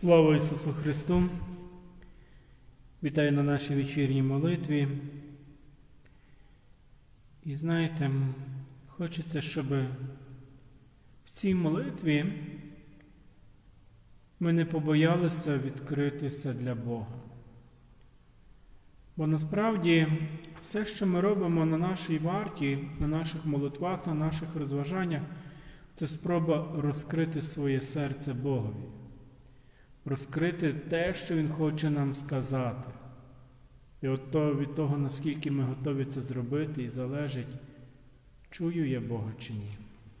Слава Ісусу Христу! Вітаю на нашій вечірній молитві. І знаєте, хочеться, щоб в цій молитві ми не побоялися відкритися для Бога. Бо насправді все, що ми робимо на нашій варті, на наших молитвах, на наших розважаннях, це спроба розкрити своє серце Богові розкрити те, що Він хоче нам сказати. І от то від того, наскільки ми готові це зробити, і залежить, чую я Бога чи ні.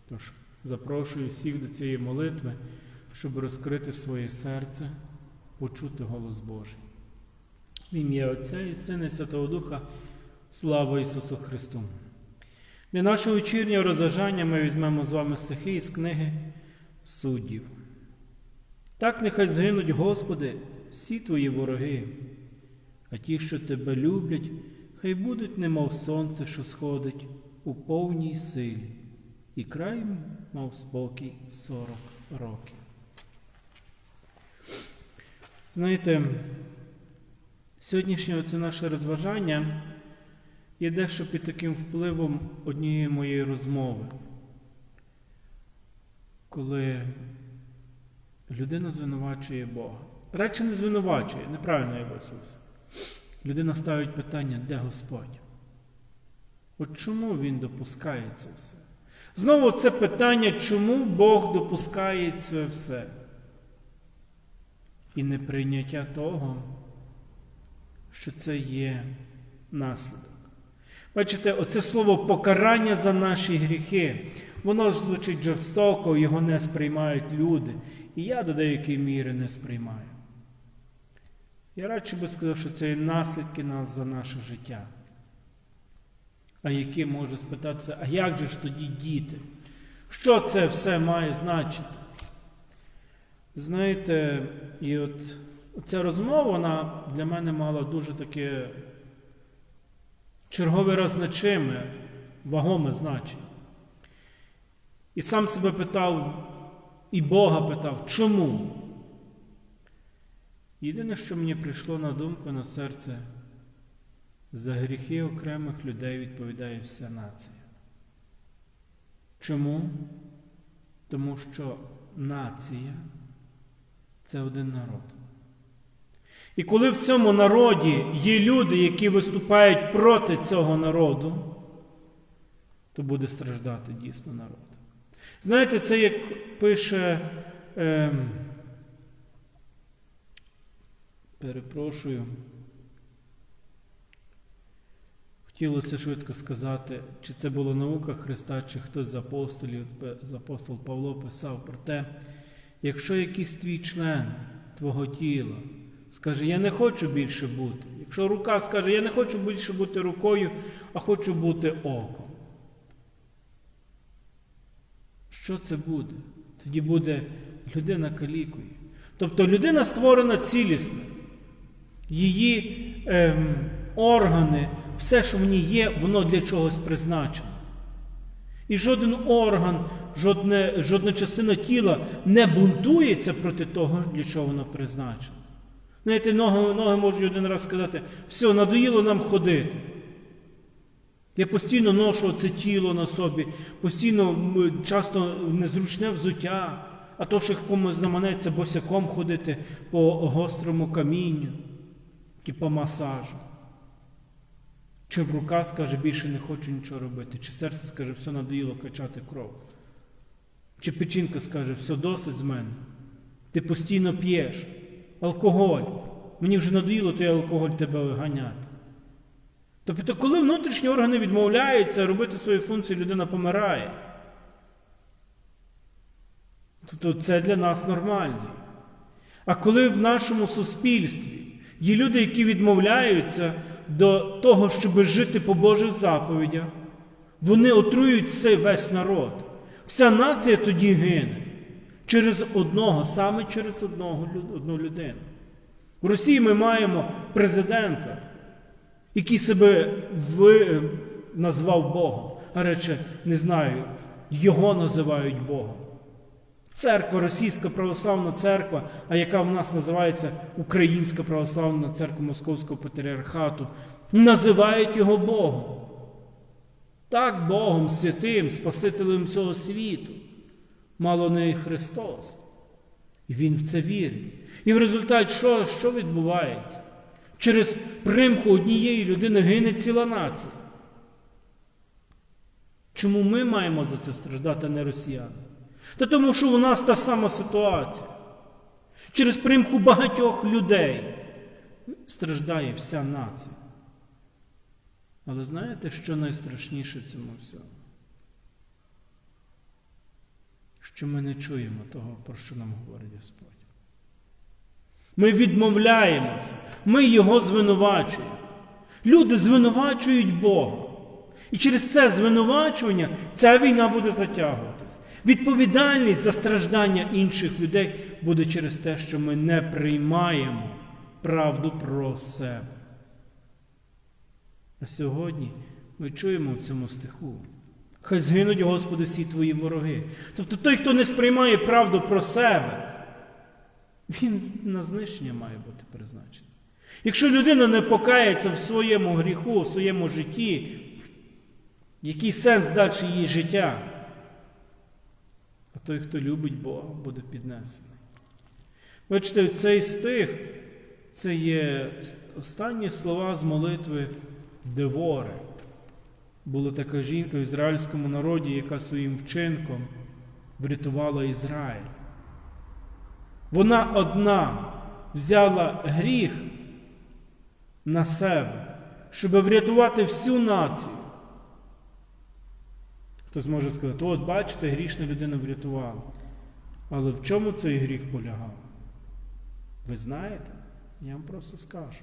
Тож запрошую всіх до цієї молитви, щоб розкрити своє серце, почути голос Божий. В ім'я Отця і Сина і Святого Духа, слава Ісусу Христу! Для нашого вечірнього розважання ми візьмемо з вами стихи із книги суддів. Так нехай згинуть, Господи, всі твої вороги, а ті, що тебе люблять, хай будуть, немов сонце, що сходить у повній силі, і край мав спокій сорок років. Знаєте, сьогоднішнє це наше розважання є дещо під таким впливом однієї моєї розмови, коли Людина звинувачує Бога. Радше не звинувачує, неправильно я висловився. Людина ставить питання, де Господь? От чому Він допускає це все? Знову це питання, чому Бог допускає це все? І неприйняття того, що це є наслідок. Бачите, оце слово покарання за наші гріхи. Воно звучить жорстоко, його не сприймають люди. І я до деякої міри не сприймаю. Я радше би сказав, що це є наслідки нас за наше життя. А які може спитатися, а як же ж тоді діти? Що це все має значити? Знаєте, і от ця розмова вона для мене мала дуже таке чергове розначиме, вагоме значення. І сам себе питав, і Бога питав, чому? Єдине, що мені прийшло на думку на серце, за гріхи окремих людей відповідає вся нація. Чому? Тому що нація це один народ. І коли в цьому народі є люди, які виступають проти цього народу, то буде страждати дійсно народ. Знаєте, це як пише, е, перепрошую, хотілося швидко сказати, чи це було наука Христа, чи хтось з апостолів, з апостол Павло писав про те, якщо якийсь твій член твого тіла скаже, я не хочу більше бути, якщо рука скаже, я не хочу більше бути рукою, а хочу бути оком. Що це буде? Тоді буде людина калікою. Тобто людина створена цілісно. Її ем, органи, все, що в ній є, воно для чогось призначено. І жоден орган, жодне, жодна частина тіла не бунтується проти того, для чого воно призначено. Знаєте, ноги, ноги можуть один раз сказати, все, надоїло нам ходити. Я постійно ношу це тіло на собі, постійно часто незручне взуття, а то, що комусь заманеться босяком ходити по гострому камінню, і по масажу. Чи в рука скаже, більше не хочу нічого робити, чи серце скаже, все надоїло качати кров. Чи печінка скаже, все досить з мене. Ти постійно п'єш, алкоголь. Мені вже надоїло той алкоголь тебе виганяти. Тобто, коли внутрішні органи відмовляються робити свої функції, людина помирає. Тобто це для нас нормально. А коли в нашому суспільстві є люди, які відмовляються до того, щоб жити по Божих заповідях, вони отруюють весь народ. Вся нація тоді гине через одного, саме через одного, одну людину. В Росії ми маємо президента який себе ви, назвав Богом. А рече, не знаю, його називають Богом. церква, Російська православна церква, а яка в нас називається Українська православна церква Московського патріархату, називають його Богом. Так, Богом, святим, Спасителем всього світу. Мало не Христос. І Він в це вірить. І в результаті що, що відбувається? Через примху однієї людини гине ціла нація. Чому ми маємо за це страждати, а не росіяни? Та тому, що у нас та сама ситуація. Через примху багатьох людей страждає вся нація. Але знаєте, що найстрашніше в цьому всьому? Що ми не чуємо того, про що нам говорить Господь. Ми відмовляємося, ми Його звинувачуємо. Люди звинувачують Бога. І через це звинувачування ця війна буде затягуватись. Відповідальність за страждання інших людей буде через те, що ми не приймаємо правду про себе. А сьогодні ми чуємо в цьому стиху. Хай згинуть, Господи, всі твої вороги. Тобто той, хто не сприймає правду про себе, він на знищення має бути призначений. Якщо людина не покається в своєму гріху, в своєму житті, який сенс далі її життя? А той, хто любить Бога, буде піднесений. Бачите, цей стих це є останні слова з молитви Девори. Була така жінка в ізраїльському народі, яка своїм вчинком врятувала Ізраїль. Вона одна взяла гріх на себе, щоб врятувати всю націю. Хтось може сказати, от бачите, грішна людина врятувала. Але в чому цей гріх полягав? Ви знаєте? Я вам просто скажу.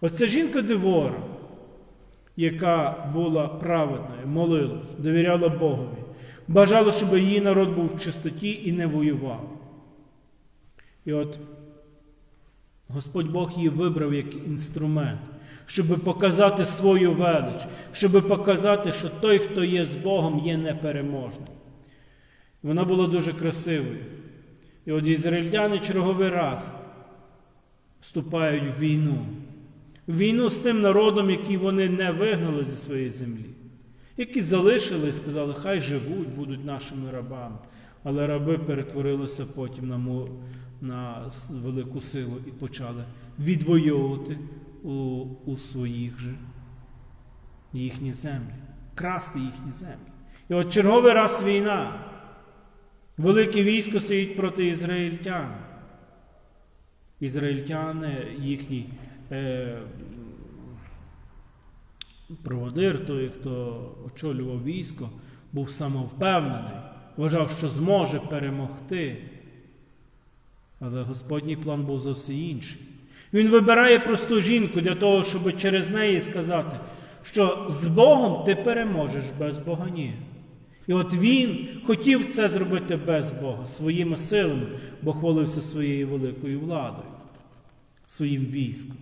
Ось ця жінка Девора, яка була праведною, молилась, довіряла Богові, бажала, щоб її народ був в чистоті і не воював. І от Господь Бог її вибрав як інструмент, щоб показати свою велич, щоб показати, що той, хто є з Богом, є непереможним. Вона була дуже красивою. І от ізраїльтяни черговий раз вступають в війну. В війну з тим народом, який вони не вигнали зі своєї землі, які залишили і сказали, хай живуть, будуть нашими рабами. Але раби перетворилися потім на на велику силу і почали відвоювати у, у своїх же їхні землі, красти їхні землі. І от черговий раз війна. Велике військо стоїть проти ізраїльтян. Ізраїльтяни, їхній е, проводир, той, хто очолював військо, був самовпевнений, вважав, що зможе перемогти. Але Господній план був зовсім інший. Він вибирає просту жінку для того, щоб через неї сказати, що з Богом ти переможеш без Бога ні. І от він хотів це зробити без Бога, своїми силами, бо хвалився своєю великою владою, своїм військом.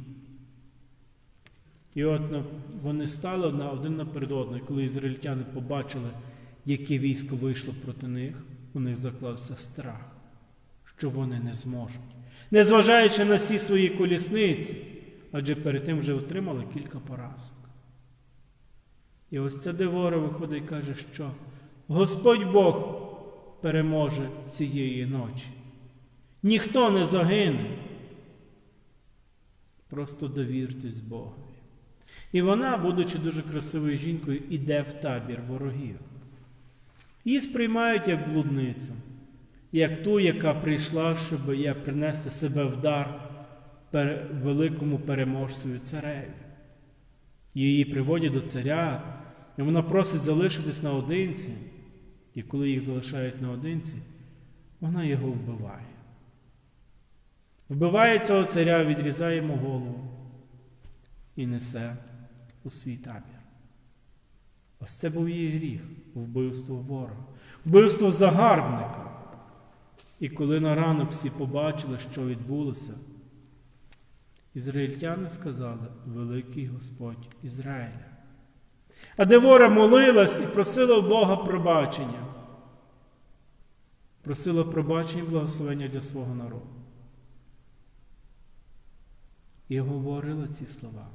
І от ну, вони стали на один наперед одним, коли ізраїльтяни побачили, яке військо вийшло проти них, у них заклався страх що вони не зможуть. Незважаючи на всі свої колісниці, адже перед тим вже отримали кілька поразок. І ось ця Девора виходить і каже, що Господь Бог переможе цієї ночі. Ніхто не загине. Просто довіртесь Богові. І вона, будучи дуже красивою жінкою, іде в табір ворогів. Її сприймають як блудницю як ту, яка прийшла, щоб я принести себе в дар великому переможцеві цареві. Її приводять до царя, і вона просить залишитись наодинці. І коли їх залишають наодинці, вона його вбиває. Вбиває цього царя, відрізає йому голову і несе у свій табір. Ось це був її гріх, вбивство ворога, вбивство загарбника. І коли на ранок всі побачили, що відбулося, ізраїльтяни сказали Великий Господь Ізраїля. А Девора молилась і просила у Бога пробачення. просила пробачення і благословення для свого народу. І говорила ці слова.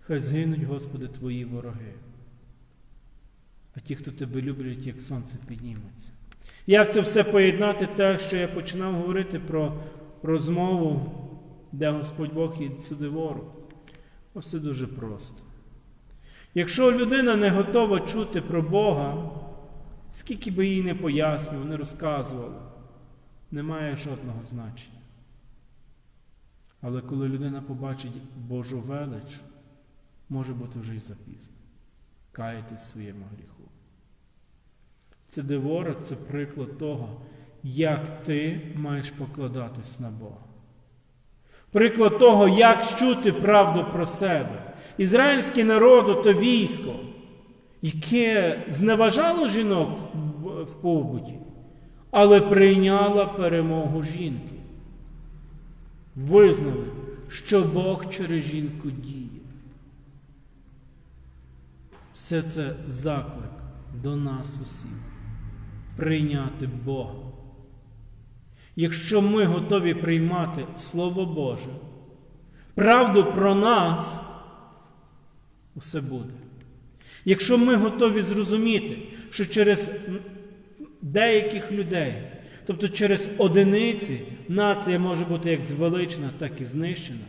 Хай згинуть, Господи, Твої вороги. А ті, хто тебе люблять, як сонце піднімуться. Як це все поєднати, те, що я починав говорити про розмову, де Господь Бог і сюди ворог? Ось дуже просто. Якщо людина не готова чути про Бога, скільки би їй не пояснював, не розказував, не має жодного значення. Але коли людина побачить Божу велич, може бути вже й запізно. Каятись своєму гріху. Це девора це приклад того, як ти маєш покладатись на Бога. Приклад того, як чути правду про себе. Ізраїльський народ то військо, яке зневажало жінок в побуті, але прийняло перемогу жінки. Визнали, що Бог через жінку діє. Все це заклик до нас усіх прийняти Бога. Якщо ми готові приймати Слово Боже, правду про нас, усе буде. Якщо ми готові зрозуміти, що через деяких людей, тобто через одиниці, нація може бути як звеличена, так і знищена,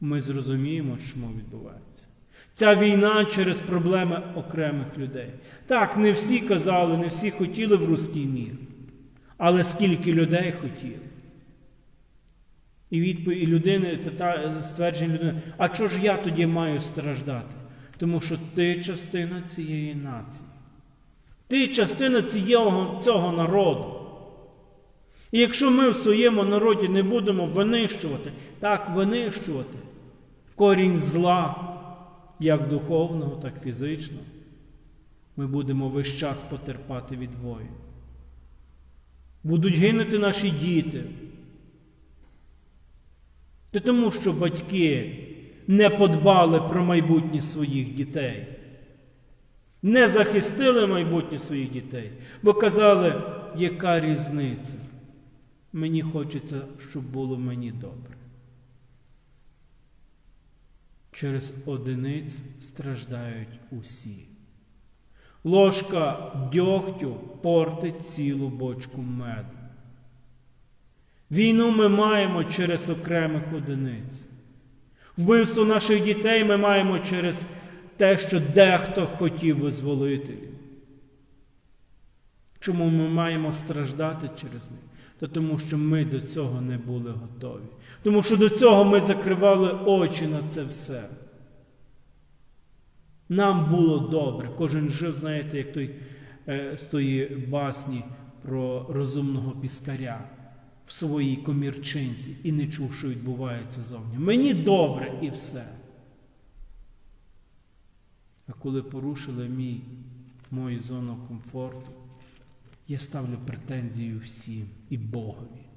ми зрозуміємо, що відбувається. Ця війна через проблеми окремих людей. Так, не всі казали, не всі хотіли в руський мір. Але скільки людей хотіли. І відповідь людини питає, ствердження людини, а чого ж я тоді маю страждати? Тому що ти частина цієї нації. Ти частина цього, цього народу. І якщо ми в своєму народі не будемо винищувати, так винищувати корінь зла, як духовного, так і фізичного, ми будемо весь час потерпати від воїн. Будуть гинути наші діти. Це тому, що батьки не подбали про майбутнє своїх дітей, не захистили майбутнє своїх дітей, бо казали, яка різниця? Мені хочеться, щоб було мені добре. Через одиниць страждають усі. Ложка дьогтю портить цілу бочку меду. Війну ми маємо через окремих одиниць. Вбивство наших дітей ми маємо через те, що дехто хотів визволителів. Чому ми маємо страждати через них? Та тому, що ми до цього не були готові. Тому що до цього ми закривали очі на це все. Нам було добре. Кожен жив, знаєте, як той е, з тої басні про розумного піскаря в своїй комірчинці і не чув, що відбувається зовні. Мені добре і все. А коли порушили мій, мою зону комфорту, я ставлю претензію всім і Богові.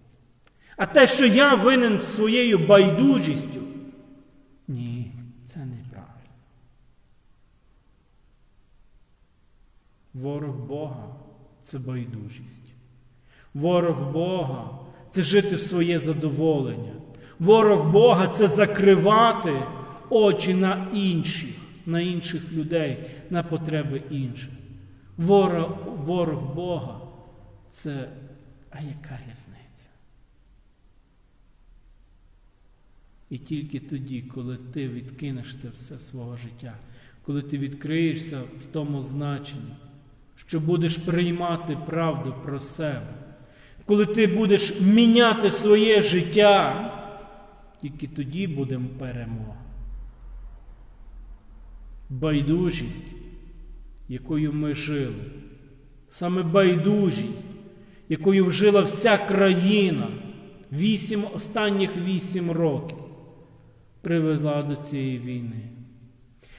А те, що я винен своєю байдужістю, ні, це неправильно. Ворог Бога це байдужість. Ворог Бога це жити в своє задоволення. Ворог Бога це закривати очі на інших, на інших людей, на потреби інших. Ворог, ворог Бога це а яка різниця? І тільки тоді, коли ти відкинеш це все свого життя, коли ти відкриєшся в тому значенні, що будеш приймати правду про себе, коли ти будеш міняти своє життя, тільки тоді буде перемога. Байдужість, якою ми жили, саме байдужість, якою вжила вся країна вісім останніх вісім років, привезла до цієї війни.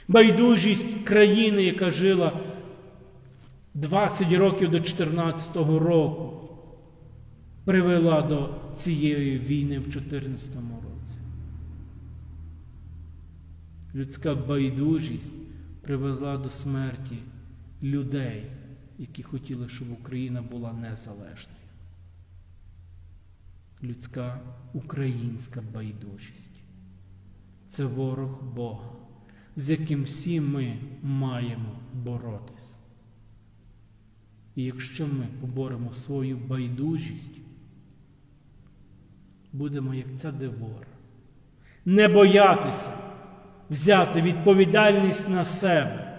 Байдужість країни, яка жила 20 років до 14 року, привела до цієї війни в 14 році. Людська байдужість привела до смерті людей, які хотіли, щоб Україна була незалежною. людська українська байдужість. Це ворог Бога, з яким всі ми маємо боротись. І якщо ми поборемо свою байдужість, будемо як ця девора, не боятися взяти відповідальність на себе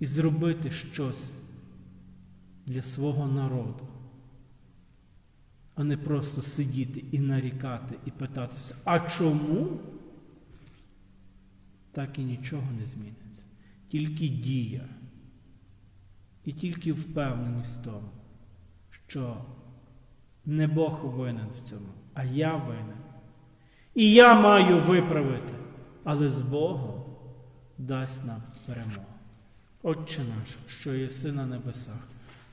і зробити щось для свого народу, а не просто сидіти і нарікати і питатися, а чому? Так і нічого не зміниться. Тільки дія і тільки впевненість в тому, що не Бог винен в цьому, а я винен. І я маю виправити, але з Богом дасть нам перемогу. Отче наш, що єси на небесах,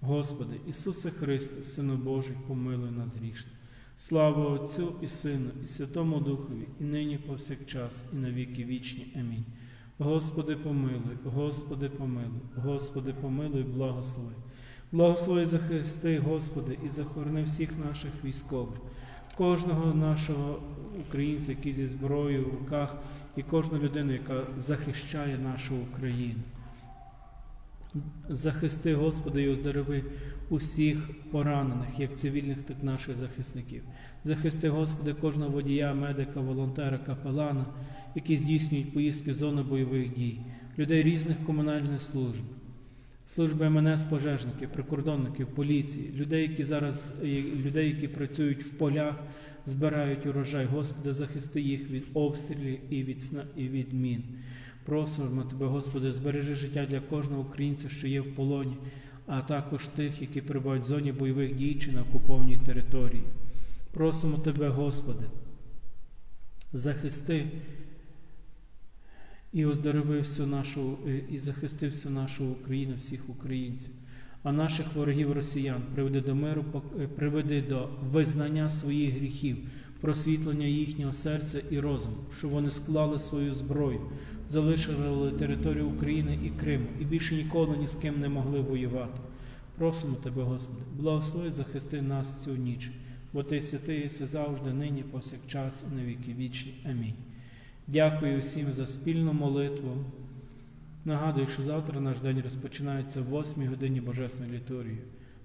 Господи, Ісусе Христе, Сина Божий, помилуй нас грішних. Слава Отцю і Сину, і Святому Духові, і нині повсякчас, і на віки вічні. Амінь. Господи, помилуй, Господи, помилуй, Господи, помилуй, благослови. Благослови захисти, Господи, і захорони всіх наших військових, кожного нашого українця, який зі зброєю в руках, і кожну людину, яка захищає нашу Україну. Захисти, Господи, і оздорови усіх поранених, як цивільних, так і наших захисників. Захисти, Господи, кожного водія, медика, волонтера, капелана, які здійснюють поїздки в зони бойових дій, людей різних комунальних служб, служби МНС, пожежників, прикордонників, поліції, людей, які зараз людей, які працюють в полях, збирають урожай. Господи, захисти їх від обстрілів і від сна і від мін. Просимо Тебе, Господи, збережи життя для кожного українця, що є в полоні, а також тих, які перебувають в зоні бойових дій чи на окупованій території. Просимо Тебе, Господи, захисти і оздорови всю нашу, і захисти всю нашу Україну, всіх українців, а наших ворогів росіян приведи до миру, приведи до визнання своїх гріхів, просвітлення їхнього серця і розуму, щоб вони склали свою зброю, залишили територію України і Криму і більше ніколи ні з ким не могли воювати. Просимо Тебе, Господи, благослови, захисти нас цю ніч, бо Ти святий єси завжди, нині, повсякчас, і на віки вічні. Амінь. Дякую всім за спільну молитву. Нагадую, що завтра наш день розпочинається в 8 годині Божественної літургії.